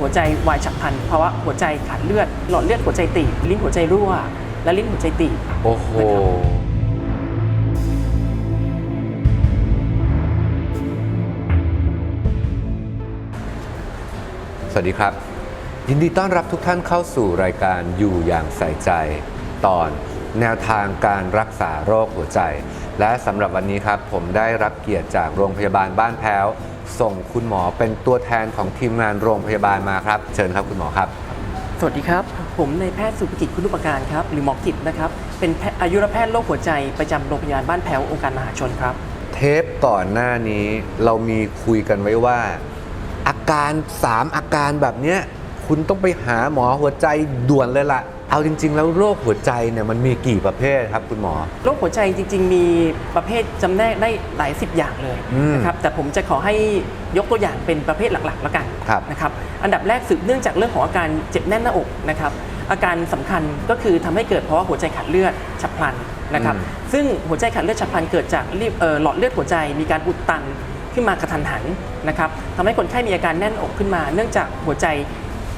หัวใจวายฉับพลันภาวะหัวใจขาดเลือด หลอดเลือดหัวใจตีบลิ้นหัวใจรั่ว และลิ้นหัวใจตีบโอ้โหสวัสดีครับ ยินดีต้อนรับทุกท่านเข้าสู่รายการอยู่อย่างใส่ใจ ตอนแนวทางการรักษาโรคหัวใจ และสำหรับวันนี้ครับผมได้รับเกียรติจากโรงพยาบาลบ้านแพ้ว ส่งคุณหมอเป็นตัวแทนของทีมงานโรงพยาบาลมาครับ เชิญครับคุณหมอครับ สวัสดีครับ ผมนายแพทย์สุภกิจคุณุปการครับ หรือหมอกิจนะครับ เป็นแพทย์อายุรแพทย์โรคหัวใจประจำโรงพยาบาลบ้านแพ้วองค์การมหาชนครับ เทปก่อนหน้านี้เรามีคุยกันไว้ว่า อาการ 3 อาการแบบเนี้ย คุณต้องไปหาหมอหัวใจด่วนเลยล่ะ เอาจริง ๆ แล้วโรคหัวใจเนี่ยมันมีกี่ประเภทครับคุณหมอ โรคหัวใจจริง ๆ มีประเภทจำแนกได้หลายสิบอย่างเลยอืมนะครับแต่ผมจะขอให้ยกตัวอย่างเป็นประเภทหลักๆแล้วกันครับ นะครับอันดับแรกสืบเนื่องจากเรื่องของอาการเจ็บแน่นหน้าอกนะครับอาการสำคัญก็คือทำให้เกิดภาวะหัวใจขาดเลือดฉับพลันนะครับอืมซึ่งหัวใจขาดเลือดฉับพลันเกิดจากรีบเอ่อหลอดเลือดหัวใจมีการอุดตันขึ้นมากระทันหันนะครับทำให้คนไข้มีอาการแน่นอกขึ้นมา เนื่องจากหัวใจ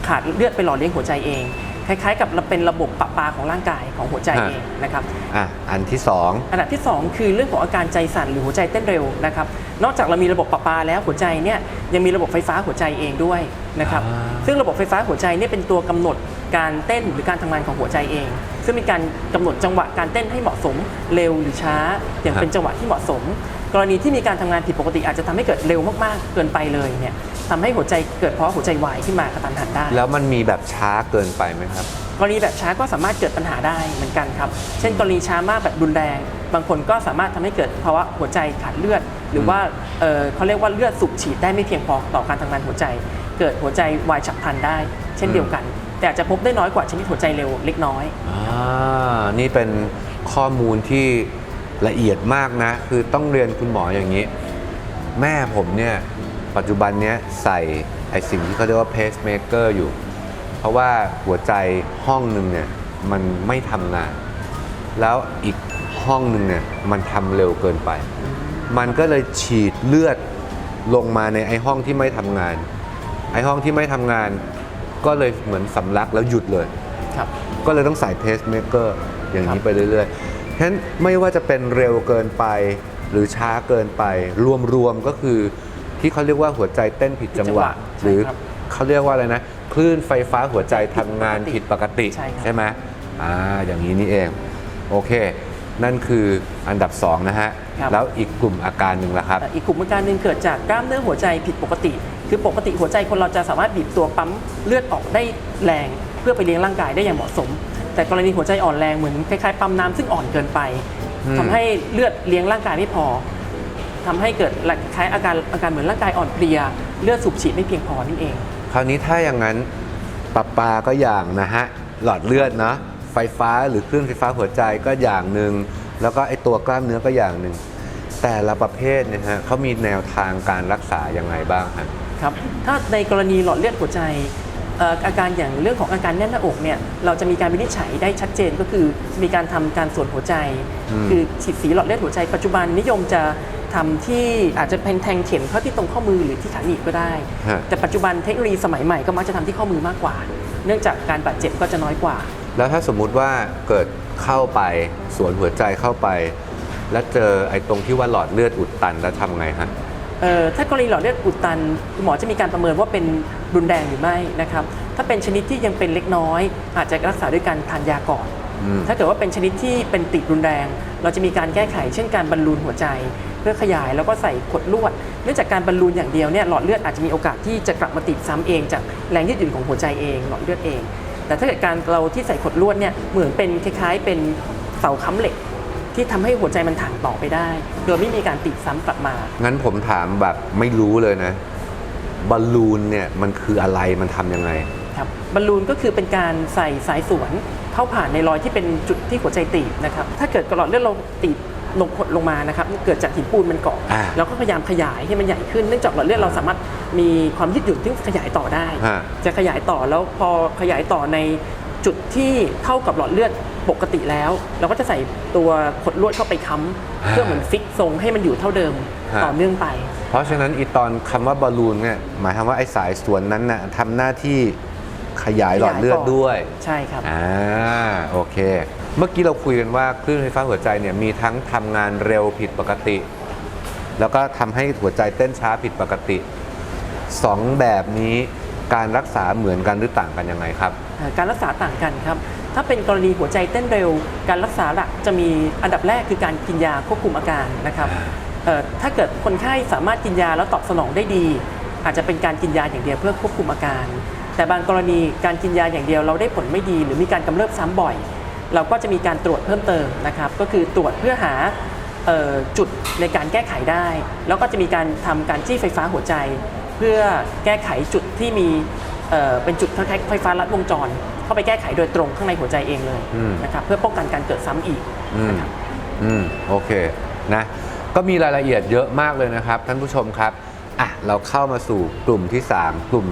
ขาดเลือดไปหล่อเลี้ยงหัวใจเอง คล้ายๆ กับเป็นระบบประปาของร่างกายของหัวใจฮะเองนะครับอะอันที่ 2 อันดับที่ 2 คือเรื่องของอาการใจสั่นหรือหัวใจเต้นเร็วนะครับนอกจากเรามีระบบประปาแล้วหัวใจเนี่ยยังมีระบบไฟฟ้าหัวใจเองด้วย นะครับอ่าซึ่งระบบไฟฟ้าหัวใจเนี่ยเป็นตัวกำหนดการเต้นหรือการทำงานของหัวใจเอง ซึ่งมีการกำหนดจังหวะการเต้นให้เหมาะสมเร็วหรือช้า อย่างเป็นจังหวะที่เหมาะสม กรณีที่มีการทำงานผิดปกติอาจจะทำให้เกิดเร็วมากๆ เกินไปเลยเนี่ยทำให้หัวใจเกิดเพราะหัวใจวายขึ้นมากระตันหันได้ แล้วมันมีแบบช้าเกินไปไหมครับกรณีแบบช้าก็สามารถเกิดปัญหาได้เหมือนกันครับ เช่น กรณีช้ามากแบบรุนแรง บางคนก็สามารถทำให้เกิดภาวะหัวใจขาดเลือด หรือว่าเอ่อเขาเรียกว่าเลือดสูบฉีดได้ไม่เพียงพอต่อการทำงานหัวใจ เกิดหัวใจวายฉับพลันได้ เช่นเดียวกัน แต่อาจจะพบได้น้อยกว่าชนิดหัวใจเร็วเล็กน้อย อ่านี่เป็นข้อมูลที่ละเอียดมากนะ คือต้องเรียนคุณหมออย่างนี้ แม่ผมเนี่ย ปัจจุบันเนี้ยใส่ไอสิ่งที่เขาเรียกว่าเพสเมเกอร์อยู่ เพราะว่าหัวใจห้องหนึ่งเนี่ย มันไม่ทำงาน แล้วอีกห้องหนึ่งเนี่ย มันทำเร็วเกินไป มันก็เลยฉีดเลือดลงมาในไอห้องที่ไม่ทำงาน ไอห้องที่ไม่ทำงานก็เลยเหมือนสำลักแล้วหยุดเลยครับก็เลยต้องใส่เพสเมเกอร์อย่างครันี้บไปเรื่อยๆฉะนั้นไม่ว่าจะเป็นเร็วเกินไป หรือช้าเกินไป รวมๆก็คือที่เขาเรียกว่าหัวใจเต้นผิดจังหวะ หรือเขาเรียกว่าอะไรนะ คลื่นไฟฟ้าหัวใจทำงานผิดปกติใช่ครับไหมอ่าอย่างนี้นี่เอง โอเค นั่นคืออันดับ 2 นะฮะ แล้วอีกกลุ่มอาการหนึ่งละครับแต่อีกกลุ่มอาการหนึ่งเกิดจากกล้ามเนื้อหัวใจผิดปกติ คือปกติหัวใจคนเราจะสามารถบีบตัวปั๊มเลือดออกได้แรง เพื่อไปเลี้ยงร่างกายได้อย่างเหมาะสม แต่กรณีหัวใจอ่อนแรงเหมือนคล้ายๆปั๊มน้ำซึ่งอ่อนเกินไปอืมทำให้เลือดเลี้ยงร่างกายไม่พอทำให้เกิดคล้ายอาการอาการเหมือนร่างกายอ่อนเพลีย เลือดสูบฉีดไม่เพียงพอนั่นเอง คราวนี้ถ้าอย่างนั้นปรับปาก็อย่างนะฮะหลอดเลือดเนาะไฟฟ้าหรือคลื่นไฟฟ้าหัวใจก็อย่างหนึ่งแล้วก็ไอตัวกล้ามเนื้อก็อย่างหนึ่งแต่ละประเภทเนี่ยฮะเขามีแนวทางการรักษายังไงบ้างฮะ ครับถ้าในกรณีหลอดเลือดหัวใจเอ่ออาการอย่างเรื่องของอาการแน่นหน้าอกเนี่ยเราจะมีการวินิจฉัยได้ชัดเจนก็คือมีการทำการส่วนหัวใจอืมคือฉีดสีหลอดเลือดหัวใจปัจจุบันนิยมจะทำที่อาจจะเป็นแทงเข็มเข้าที่ตรงข้อมือหรือที่ขาหนีบก็ได้ฮะแต่ปัจจุบันเทคโนโลยีสมัยใหม่ก็มักจะทำที่ข้อมือมากกว่า เนื่องจากการบาดเจ็บก็จะน้อยกว่า แล้วถ้าสมมุติว่าเกิดเข้าไปสวนหัวใจเข้าไป แล้วเจอไอ้ตรงที่ว่าหลอดเลือดอุดตันแล้วทำไงฮะเอ่อ ถ้ากรณีหลอดเลือดอุดตันคุณหมอจะมีการประเมินว่าเป็นรุนแรงหรือไม่นะครับ ถ้าเป็นชนิดที่ยังเป็นเล็กน้อย อาจจะรักษาด้วยการทานยาก่อนอืมถ้าเกิดว่าเป็นชนิดที่เป็นติดรุนแรง เราจะมีการแก้ไข เช่นการบรรลูนหัวใจ เพื่อขยายแล้วก็ใส่ขดลวด เนื่องจากการบรรลูนอย่างเดียวเนี่ยหลอดเลือดอาจจะมีโอกาสที่จะกลับมาติดซ้ำเอง จากแรงยืดหยุ่นของหัวใจเองหลอดเลือดเอง แต่ถ้าเกิดการเราที่ใส่ขดลวดเนี่ยเหมือนเป็นคล้ายๆเป็นเสาค้ำเหล็ก ที่ทำให้หัวใจมันถ่างต่อไปได้ โดยไม่มีการติดซ้ำกลับมา งั้นผมถามแบบไม่รู้เลยนะบอลลูนเนี่ยมันคืออะไรมันทำยังไงครับบอลลูนก็คือเป็นการใส่สายสวนเข้าผ่านในรอยที่เป็นจุดที่หัวใจตีบนะครับถ้าเกิดกระหลอดเลือดเราตีบลงกดลงมานะครับเกิดจากหินปูนมันเกาะอ่าเราก็พยายามขยายให้มันใหญ่ขึ้นเนื่องจากหลอดเลือดเราสามารถมีความยืดหยุ่นที่ขยายต่อได้ฮะจะขยายต่อแล้วพอขยายต่อใน จุดที่เท่ากับหลอดเลือดปกติแล้ว เราก็จะใส่ตัวขดลวดเข้าไปค้ำเพื่อเหมือนฟิกทรงให้มันอยู่เท่าเดิมฮะ ต่อเนื่องไป เพราะฉะนั้นอีตอนคำว่าบอลลูนเนี่ยหมายความว่าไอ้สายส่วนนั้นน่ะทำหน้าที่ขยายหลอดเลือดด้วย ใช่ครับ อ่าโอเค เมื่อกี้เราคุยกันว่าคลื่นไฟฟ้าหัวใจเนี่ยมีทั้งทำงานเร็วผิดปกติ แล้วก็ทำให้หัวใจเต้นช้าผิดปกติสองแบบนี้ การรักษาเหมือนกันหรือต่างกันยังไงครับเอ่อการรักษาต่างกันครับ ถ้าเป็นกรณีหัวใจเต้นเร็ว การรักษาหลักจะมีอันดับแรกคือการกินยาควบคุมอาการนะครับเอ่อถ้าเกิดคนไข้สามารถกินยาแล้วตอบสนองได้ดี อาจจะเป็นการกินยาอย่างเดียวเพื่อควบคุมอาการ แต่บางกรณีการกินยาอย่างเดียวเราได้ผลไม่ดี หรือมีการกำเริบซ้ำบ่อย เราก็จะมีการตรวจเพิ่มเติมนะครับ ก็คือตรวจเพื่อหาเอ่อจุดในการแก้ไขได้ แล้วก็จะมีการทำการจี้ไฟฟ้าหัวใจ เพื่อแก้ไขจุดที่มีเอ่อเป็นจุดคล้ายๆไฟฟ้าลัดวงจร เข้าไปแก้ไขโดยตรงข้างในหัวใจเองเลยอืมนะครับเพื่อป้องกันการเกิดซ้ำอีกอืมนะครับอืมโอเคนะก็มีรายละเอียดเยอะมากเลยนะครับ ท่านผู้ชมครับอะเราเข้ามาสู่กลุ่มที่ 3 กลุ่ม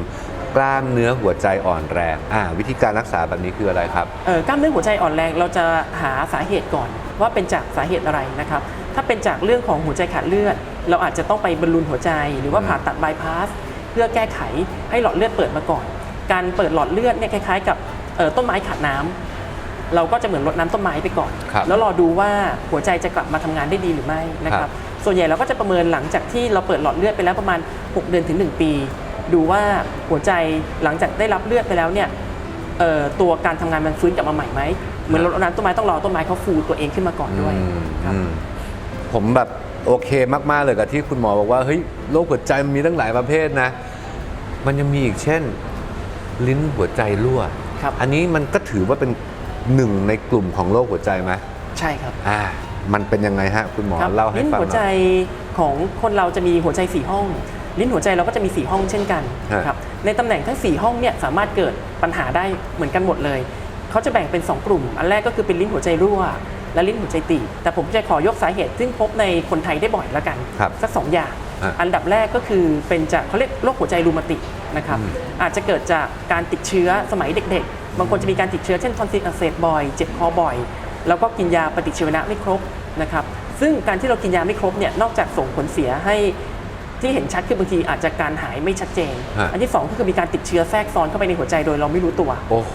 กล้ามเนื้อหัวใจอ่อนแรงอะวิธีการรักษาแบบนี้คืออะไรครับเอ่อกล้ามเนื้อหัวใจอ่อนแรงเราจะหาสาเหตุก่อนว่าเป็นจากสาเหตุอะไรนะครับ ถ้าเป็นจากเรื่องของหัวใจขาดเลือด เราอาจจะต้องไปบรรลุนหัวใจ หรือว่าอืมผ่าตัดบายพาสเพื่อแก้ไขให้หลอดเลือดเปิดมาก่อน การเปิดหลอดเลือดเนี่ยคล้ายๆ กับเอ่อต้นไม้ขาดน้ำเราก็จะเหมือนรดน้ำต้นไม้ไปก่อนครับแล้วรอดูว่าหัวใจจะกลับมาทำงานได้ดีหรือไม่นะคครัรับบส่วนใหญ่เราก็จะประเมินหลังจากที่เราเปิดหลอดเลือดไปแล้วประมาณ 6 เดือนถึง 1 ปี ดูว่าหัวใจหลังจากได้รับเลือดไปแล้วเนี่ยเอ่อตัวการทำงานมันฟื้นกลับมาใหม่ไหมเหมือนรดน้ำต้นไม้ต้องรอต้นไม้เขาฟูตัวเองขึ้นมาก่อนด้วยอืมครับอืมผมแบบ โอเคมาก ๆ เลยกับที่คุณหมอบอกว่าเฮ้ยโรคหัวใจมันมีตั้งหลายประเภทนะ มันยังมีอีกเช่น ลิ้นหัวใจรั่วครับ อันนี้มันก็ถือว่าเป็นหนึ่งในกลุ่มของโรคหัวใจไหมใช่ครับอ่ามันเป็นยังไงฮะ คุณหมอครับเล่าให้ลิ้นฟังหัวหใจน่อย ของคนเราจะมีหัวใจสี่ห้อง ลิ้นหัวใจเราก็จะมีสี่ห้องเช่นกันฮะ ครับในตำแหน่งทั้งสี่ห้องเนี่ยสามารถเกิดปัญหาได้เหมือนกันหมดเลย เขาจะแบ่งเป็น 2 กลุ่ม อันแรกก็คือเป็นลิ้นหัวใจรั่ว และลิ้นหัวใจตีบแต่ผมจะขอยกสาเหตุ ซึ่งพบในคนไทยได้บ่อยแล้วกัน ครับสักสองอย่างฮะอันดับแรกก็คือเป็นจากเขาเรียกโรคหัวใจรูมาติกนะครับ อืม อาจจะเกิดจากการติดเชื้อสมัยเด็กๆ บางคนจะมีการติดเชื้อเช่นทอนซิลอักเสบบ่อย เจ็บคอบ่อย แล้วก็กินยาปฏิชีวนะไม่ครบนะครับ ซึ่งการที่เรากินยาไม่ครบเนี่ย นอกจากส่งผลเสียให้ที่เห็นชัดคือบางทีอาจจะการหายไม่ชัดเจน ฮะ อันที่สองก็คือมีการติดเชื้อแทรกซ้อนเข้าไปในหัวใจโดยเราไม่รู้ตัว โอ้โห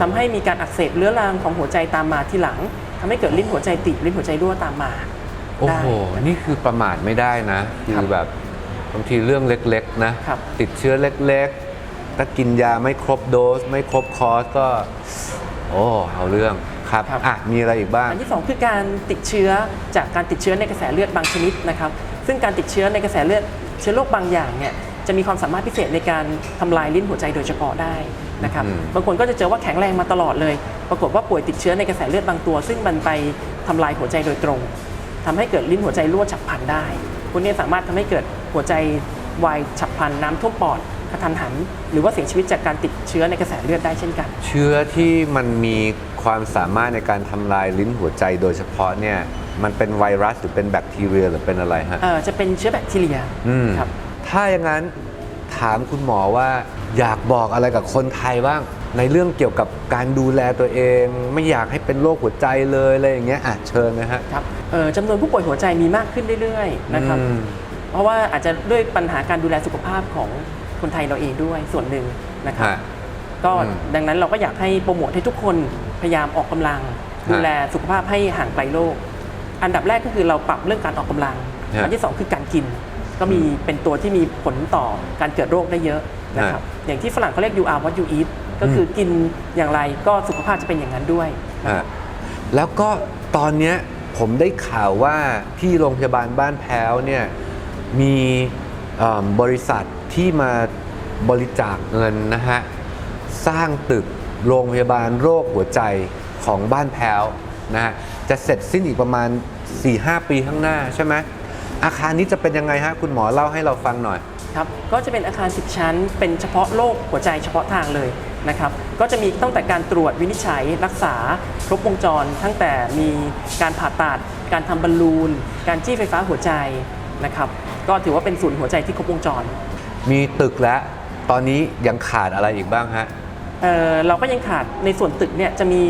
ทำให้มีการอักเสบเรื้อรังของหัวใจตามมาทีหลัง ทำให้เกิดลิ้นหัวใจติดลิ้นหัวใจรั่วตามมา โอ้โหได้นี่คือประมาทไม่ได้นะ คืครัอบแบบบางทีเรื่องเล็กๆนะครับติดเชื้อเล็กๆ ถ้ากินยาไม่ครบโดส ไม่ครบคอร์สก็ โอ้เอาเรื่องครับครับอะมีอะไรอีกบ้าง อันที่ 2 คือการติดเชื้อจากการติดเชื้อในกระแสเลือดบางชนิดนะครับ ซึ่งการติดเชื้อในกระแสเลือดเชื้อโรคบางอย่างเนี่ยจะมีความสามารถพิเศษในการทำลายลิ้นหัวใจโดยเฉพาะได้ นะครับอืมบางคนก็จะเจอว่าแข็งแรงมาตลอดเลย ปรากฏว่าป่วยติดเชื้อในกระแสเลือดบางตัว ซึ่งมันไปทำลายหัวใจโดยตรงทำให้เกิดลิ้นหัวใจรั่วฉับพลันได้พวกนี้สามารถทำให้เกิดหัวใจวายฉับพลันน้ำท่วมปอดกระทันหัน หรือว่าเสียชีวิตจากการติดเชื้อในกระแสเลือดได้เช่นกัน เชื้อที่มันมีความสามารถในการทำลายลิ้นหัวใจโดยเฉพาะเนี่ยมันเป็นไวรัสหรือเป็นแบคทีเรียหรือเป็นอะไรฮะเอ่อจะเป็นเชื้อแบคทีเรียอืมครับถ้าอย่างนั้น ถามคุณหมอว่าอยากบอกอะไรกับคนไทยบ้าง ในเรื่องเกี่ยวกับการดูแลตัวเอง ไม่อยากให้เป็นโรคหัวใจเลยอะไรอย่างเงี้ยอะเชิญนะฮะ ครับเอ่อจำนวนผู้ป่วยหัวใจมีมากขึ้นเรื่อยๆนะครับ อืม เพราะว่าอาจจะด้วยปัญหาการดูแลสุขภาพของคนไทยเราเองด้วยส่วนหนึ่งนะครับ ฮะ ก็อืมดังนั้นเราก็อยากให้โปรโมทให้ทุกคนพยายามออกกำลังดูแลสุขภาพให้ห่างไกลโรคอันดับแรกก็คือเราปรับเรื่องการออกกำลัง ฮะ อันที่สองคือการกิน ก็มีเป็นตัวที่มีผลต่อการเกิดโรคได้เยอะนะครับอย่างที่ฝรั่งเขาเรียก you are what you eat ก็คือกินอย่างไรก็สุขภาพจะเป็นอย่างนั้นด้วยนะครับฮะแล้วก็ตอนเนี้ยผมได้ข่าวว่าที่โรงพยาบาลบ้านแพ้วเนี่ยมีเอิ่มบริษัทที่มาบริจาคเงินนะฮะสร้างตึกโรงพยาบาลโรคหัวใจของบ้านแพ้วนะฮะจะเสร็จสิ้นอีกประมาณ 4-5 ปีข้างหน้าใช่ไหม อาคารนี้จะเป็นยังไงฮะคุณหมอเล่าให้เราฟังหน่อย ครับ ก็จะเป็นอาคาร 10 ชั้น เป็นเฉพาะโรคหัวใจเฉพาะทางเลยนะครับ ก็จะมีตั้งแต่การตรวจวินิจฉัยรักษา ครบวงจร ตั้งแต่มีการผ่าตัด การทำบอลลูน การจี้ไฟฟ้าหัวใจนะครับ ก็ถือว่าเป็นศูนย์หัวใจที่ครบวงจร มีตึกแล้ว ตอนนี้ยังขาดอะไรอีกบ้างฮะ เอ่อเราก็ยังขาดในส่วนตึกเนี่ยจะมี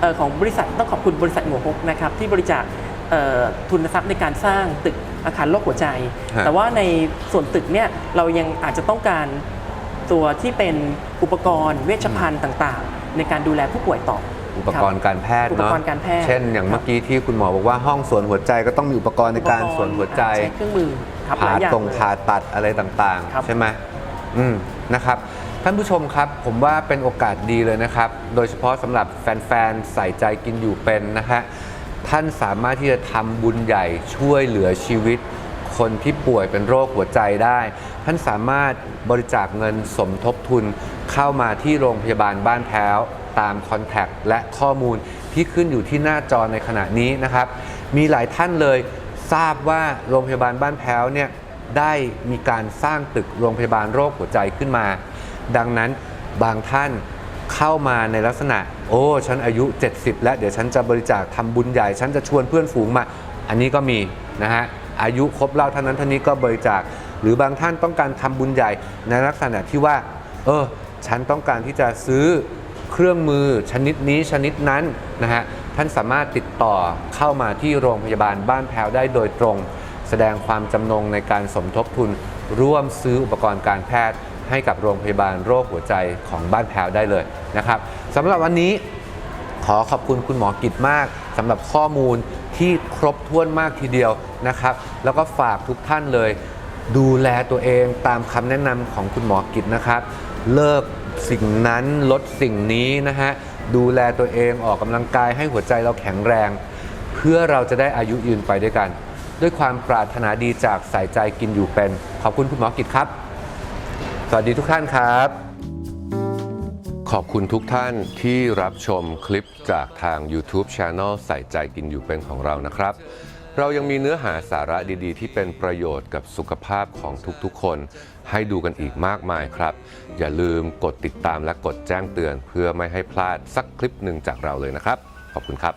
เอ่อของบริษัทต้องขอบคุณบริษัทหัวฮกนะครับที่บริจาคเอ่อทุนทรัพย์ในการสร้างตึก อาคารโรคหัวใจ ฮะ แต่ว่าในส่วนตึกเนี่ยเรายังอาจจะต้องการตัวที่เป็นอุปกรณ์เวชภัณฑ์ต่างๆ ในการดูแลผู้ป่วยต่ออุปกรณ์การแพทย์อุปเนาะกรณ์การแพทย์เช่น อย่างเมื่อกี้ที่คุณหมอบอกว่าห้องสวนหัวใจก็ต้องมีอุปกรณ์ในการสวนหัวใจ ใช้เครื่องมือครับหผ่าลายอย่างตรงเลย ผ่าตัดอะไรต่างครับ ๆ ใช่ไหมอืมนะครับ ท่านผู้ชมครับ ผมว่าเป็นโอกาสดีเลยนะครับ โดยเฉพาะสำหรับแฟน ๆ ใส่ใจกินอยู่เป็นนะฮะ ท่านสามารถที่จะทำบุญใหญ่ช่วยเหลือชีวิต คนที่ป่วยเป็นโรคหัวใจได้ ท่านสามารถบริจาคเงินสมทบทุนเข้ามาที่โรงพยาบาลบ้านแพ้ว ตามคอนแทคและข้อมูลที่ขึ้นอยู่ที่หน้าจอในขณะนี้นะครับ มีหลายท่านเลยทราบว่าโรงพยาบาลบ้านแพ้วเนี่ยได้มีการสร้างตึกโรงพยาบาลโรคหัวใจขึ้นมา ดังนั้นบางท่าน เข้ามาในลักษณะ โอ้ฉันอายุ 70 แล้วเดี๋ยวฉันจะบริจาคทำบุญใหญ่ ฉันจะชวนเพื่อนฝูงมา อันนี้ก็มีนะฮะอายุครบเล่าเท่านั้นเท่านี้ก็บริจาค หรือบางท่านต้องการทำบุญใหญ่ในลักษณะที่ว่า เออ ฉันต้องการที่จะซื้อเครื่องมือชนิดนี้ชนิดนั้นนะฮะท่านสามารถติดต่อเข้ามาที่โรงพยาบาลบ้านแพ้วได้โดยตรง แสดงความจำนงในการสมทบทุนร่วมซื้ออุปกรณ์การแพทย์ ให้กับโรงพยาบาลโรคหัวใจของบ้านแพ้วได้เลยนะครับสำหรับวันนี้ขอขอบคุณคุณหมอกิจมากสำหรับข้อมูลที่ครบถ้วนมากทีเดียวนะครับ แล้วก็ฝากทุกท่านเลย ดูแลตัวเองตามคำแนะนำของคุณหมอกิจนะครับ เลิกสิ่งนั้นลดสิ่งนี้นะฮะดูแลตัวเองออกกำลังกายให้หัวใจเราแข็งแรง เพื่อเราจะได้อายุยืนไปด้วยกัน ด้วยความปรารถนาดีจากสายใจกินอยู่เป็น ขอบคุณคุณหมอกิจครับ สวัสดีทุกท่านครับ ขอบคุณทุกท่านที่รับชมคลิปจากทาง YouTube Channel ใส่ใจกินอยู่เป็นของเรานะครับ เรายังมีเนื้อหาสาระดีๆ ที่เป็นประโยชน์กับสุขภาพของทุกๆ คน ให้ดูกันอีกมากมายครับ อย่าลืมกดติดตามและกดแจ้งเตือน เพื่อไม่ให้พลาดสักคลิปหนึ่งจากเราเลยนะครับ ขอบคุณครับ